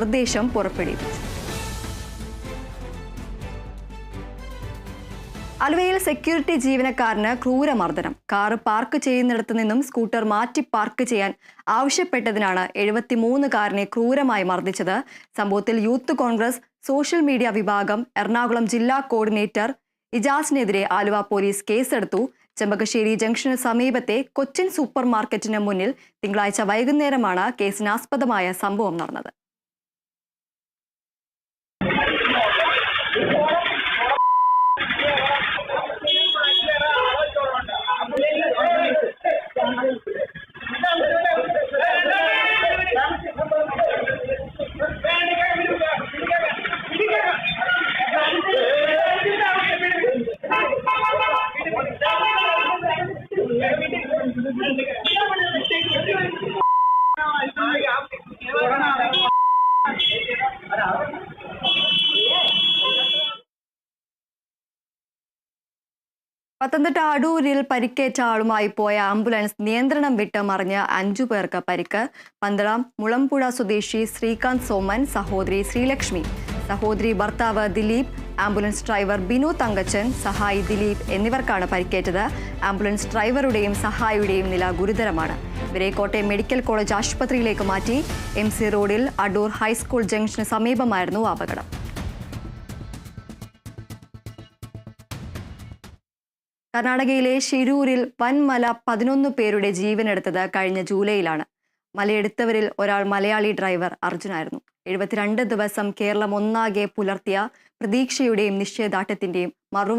നിർദ്ദേശം പുറപ്പെടുവിച്ചു. ആലുവയിൽ സെക്യൂരിറ്റി ജീവനക്കാരന് ക്രൂരമർദ്ദനം. കാറ് പാർക്ക് ചെയ്യുന്നിടത്തു നിന്നും സ്കൂട്ടർ മാറ്റി പാർക്ക് ചെയ്യാൻ ആവശ്യപ്പെട്ടതിനാണ് എഴുപത്തിമൂന്നുകാരനെ ക്രൂരമായി മർദ്ദിച്ചത്. സംഭവത്തിൽ യൂത്ത് കോൺഗ്രസ് സോഷ്യൽ മീഡിയ വിഭാഗം എറണാകുളം ജില്ലാ കോർഡിനേറ്റർ ഇജാസിനെതിരെ ആലുവ പോലീസ് കേസെടുത്തു. ചെമ്പകശ്ശേരി ജംഗ്ഷന് സമീപത്തെ കൊച്ചിൻ സൂപ്പർ മാർക്കറ്റിന് മുന്നിൽ തിങ്കളാഴ്ച വൈകുന്നേരമാണ് കേസിനാസ്പദമായ സംഭവം നടന്നത്. പത്തനംതിട്ട അടൂരിൽ പരിക്കേറ്റ ആളുമായി പോയ ആംബുലൻസ് നിയന്ത്രണം വിട്ട് മറിഞ്ഞ് അഞ്ചു പേർക്ക് പരിക്ക്. പന്തളം മുളമ്പുഴ സ്വദേശി ശ്രീകാന്ത് സോമൻ സഹോദരി ശ്രീലക്ഷ്മി സഹോദരി ഭർത്താവ് ദിലീപ് ആംബുലൻസ് ഡ്രൈവർ ബിനു തങ്കച്ചൻ സഹായി ദിലീപ് എന്നിവർക്കാണ് പരിക്കേറ്റത്. ആംബുലൻസ് ഡ്രൈവറുടെയും സഹായിയുടെയും നില ഗുരുതരമാണ്. ഇവരെ കോട്ടയം മെഡിക്കൽ കോളേജ് ആശുപത്രിയിലേക്ക് മാറ്റി എം സി റോഡിൽ അടൂർ ഹൈസ്കൂൾ ജംഗ്ഷന് സമീപമായിരുന്നു അപകടം. കർണാടകയിലെ ഷിരൂരിൽ വൻമല പതിനൊന്ന് പേരുടെ ജീവനെടുത്തത് കഴിഞ്ഞ ജൂലൈയിലാണ്. മലയെടുത്തവരിൽ ഒരാൾ മലയാളി ഡ്രൈവർ അർജുനായിരുന്നു. എഴുപത്തിരണ്ട് ദിവസം കേരളം ഒന്നാകെ പുലർത്തിയ പ്രതീക്ഷയുടെയും നിശ്ചയദാർഢ്യത്തിന്റെയും മറു